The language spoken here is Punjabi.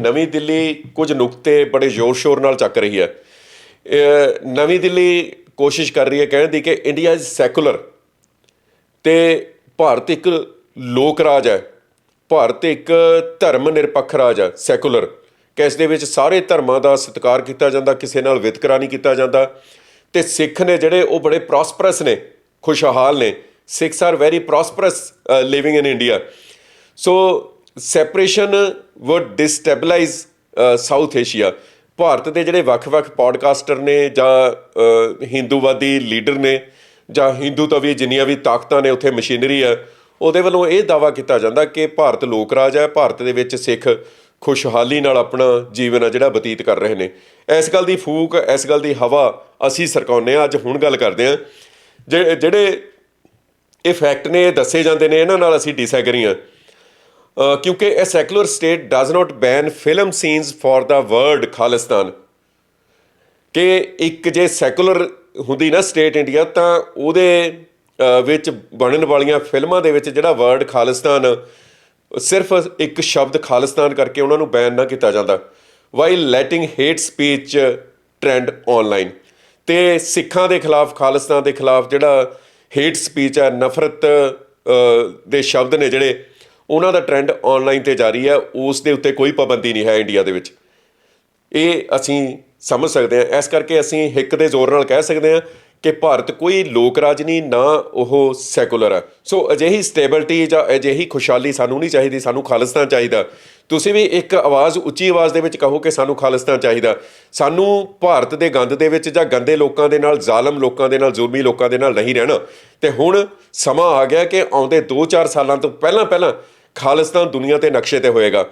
ਨਵੀਂ ਦਿੱਲੀ ਕੁਝ ਨੁਕਤੇ ਬੜੇ ਜ਼ੋਰ-ਸ਼ੋਰ ਨਾਲ ਚੱਕ ਰਹੀ ਹੈ। ਨਵੀਂ ਦਿੱਲੀ ਕੋਸ਼ਿਸ਼ ਕਰ ਰਹੀ ਹੈ ਕਹਿਣ ਦੀ ਕਿ ਇੰਡੀਆ ਇਜ਼ ਸੈਕੂਲਰ ਤੇ ਭਾਰਤ ਇੱਕ ਲੋਕ ਰਾਜ ਹੈ। ਭਾਰਤ ਇੱਕ ਧਰਮ ਨਿਰਪੱਖ ਰਾਜ ਹੈ ਸੈਕੂਲਰ ਕਿ ਇਸ ਦੇ ਵਿੱਚ ਸਾਰੇ ਧਰਮਾਂ ਦਾ ਸਤਿਕਾਰ ਕੀਤਾ ਜਾਂਦਾ, ਕਿਸੇ ਨਾਲ ਵਿਤਕਰਾ ਨਹੀਂ ਕੀਤਾ ਜਾਂਦਾ। ਤੇ ਸਿੱਖ ਨੇ ਜਿਹੜੇ ਉਹ ਬੜੇ ਪ੍ਰੋਸਪਰਸ ਨੇ, ਖੁਸ਼ਹਾਲ ਨੇ। Sikhs are very prosperous living in India so separation would destabilise South Asia Bharat ਦੇ ਜਿਹੜੇ ਵੱਖ-ਵੱਖ ਪੋਡਕਾਸਟਰ ਨੇ ਜਾਂ ਹਿੰਦੂਵਾਦੀ ਲੀਡਰ ਨੇ ਜਾਂ ਹਿੰਦੂ ਤੋਂ ਜਿੰਨੀਆਂ ਵੀ ਤਾਕਤਾਂ ਨੇ ਉੱਥੇ ਮਸ਼ੀਨਰੀ ਹੈ ਉਹਦੇ ਵੱਲੋਂ ਇਹ ਦਾਵਾ ਕੀਤਾ ਜਾਂਦਾ ਕਿ ਭਾਰਤ ਲੋਕ ਰਾਜ ਹੈ, ਭਾਰਤ ਦੇ ਵਿੱਚ ਸਿੱਖ ਖੁਸ਼ਹਾਲੀ ਨਾਲ ਆਪਣਾ ਜੀਵਨ ਆ ਜਿਹੜਾ ਬਤੀਤ ਕਰ ਰਹੇ ਨੇ। ਇਸ ਗੱਲ ਦੀ ਫੂਕ, ਇਸ ਗੱਲ ਦੀ ਹਵਾ ਅਸੀਂ ਸਰਕਾਉਂਦੇ ਆ ਅੱਜ ਹੁਣ ਗੱਲ ਕਰਦੇ ਆ ਜਿਹੜੇ ਇਹ ਫੈਕਟ ਨੇ, ਇਹ ਦੱਸੇ ਜਾਂਦੇ ਨੇ, ਇਹਨਾਂ ਨਾਲ ਅਸੀਂ ਡਿਸਐਗਰੀ ਆ ਕਿਉਂਕਿ ਇਹ secular state does not ban film scenes for the word Khalistan. ਕਿ ਇੱਕ ਜੇ ਸੈਕੂਲਰ ਹੁੰਦੀ ਨਾ ਸਟੇਟ ਇੰਡੀਆ ਤਾਂ ਉਹਦੇ ਵਿੱਚ ਬਣਨ ਵਾਲੀਆਂ ਫਿਲਮਾਂ ਦੇ ਵਿੱਚ ਜਿਹੜਾ ਵਰਡ ਖਾਲਿਸਤਾਨ, ਸਿਰਫ ਇੱਕ ਸ਼ਬਦ ਖਾਲਿਸਤਾਨ ਕਰਕੇ ਉਹਨਾਂ ਨੂੰ ਬੈਨ ਨਾ ਕੀਤਾ ਜਾਂਦਾ why letting hate speech trend online ਤੇ ਸਿੱਖਾਂ ਦੇ ਖਿਲਾਫ, ਖਾਲਿਸਤਾਨ ਦੇ ਖਿਲਾਫ ਜਿਹੜਾ ਹੇਟ ਸਪੀਚ ਹੈ, ਨਫ਼ਰਤ ਦੇ ਸ਼ਬਦ ਨੇ ਜਿਹੜੇ ਉਹਨਾਂ ਦਾ ਟ੍ਰੈਂਡ ਆਨਲਾਈਨ ਤੇ ਜਾਰੀ ਹੈ, ਉਸ ਦੇ ਉੱਤੇ ਕੋਈ ਪਾਬੰਦੀ ਨਹੀਂ ਹੈ ਇੰਡੀਆ ਦੇ ਵਿੱਚ। ਇਹ ਅਸੀਂ ਸਮਝ ਸਕਦੇ ਹਾਂ। ਇਸ ਕਰਕੇ ਅਸੀਂ ਹਿੱਕ ਦੇ ਜ਼ੋਰ ਨਾਲ ਕਹਿ ਸਕਦੇ ਹਾਂ ਕਿ ਭਾਰਤ ਕੋਈ ਲੋਕ ਰਾਜ ਨਹੀਂ, ਨਾ ਉਹ ਸੈਕੂਲਰ ਹੈ। ਸੋ ਅਜਿਹੀ ਸਟੇਬਿਲਟੀ ਜਾਂ ਅਜਿਹੀ ਖੁਸ਼ਹਾਲੀ ਸਾਨੂੰ ਨਹੀਂ ਚਾਹੀਦੀ, ਸਾਨੂੰ ਖਾਲਿਸਤਾਨ ਚਾਹੀਦਾ। ਤੁਸੀਂ ਵੀ ਇੱਕ ਆਵਾਜ਼, ਉੱਚੀ ਆਵਾਜ਼ ਦੇ ਵਿੱਚ ਕਹੋ ਕਿ ਸਾਨੂੰ ਖਾਲਿਸਤਾਨ ਚਾਹੀਦਾ। ਸਾਨੂੰ ਭਾਰਤ ਦੇ ਗੰਦ ਦੇ ਵਿੱਚ ਜਾਂ ਗੰਦੇ ਲੋਕਾਂ ਦੇ ਨਾਲ, ਜ਼ਾਲਮ ਲੋਕਾਂ ਦੇ ਨਾਲ, ਜ਼ੁਲਮੀ ਲੋਕਾਂ ਦੇ ਨਾਲ ਨਹੀਂ ਰਹਿਣਾ। ਤੇ ਹੁਣ ਸਮਾਂ ਆ ਗਿਆ ਕਿ ਆਉਂਦੇ 2-4 ਸਾਲਾਂ ਤੋਂ ਪਹਿਲਾਂ ਪਹਿਲਾਂ ਖਾਲਿਸਤਾਨ ਦੁਨੀਆ ਤੇ ਨਕਸ਼ੇ ਤੇ ਹੋਏਗਾ।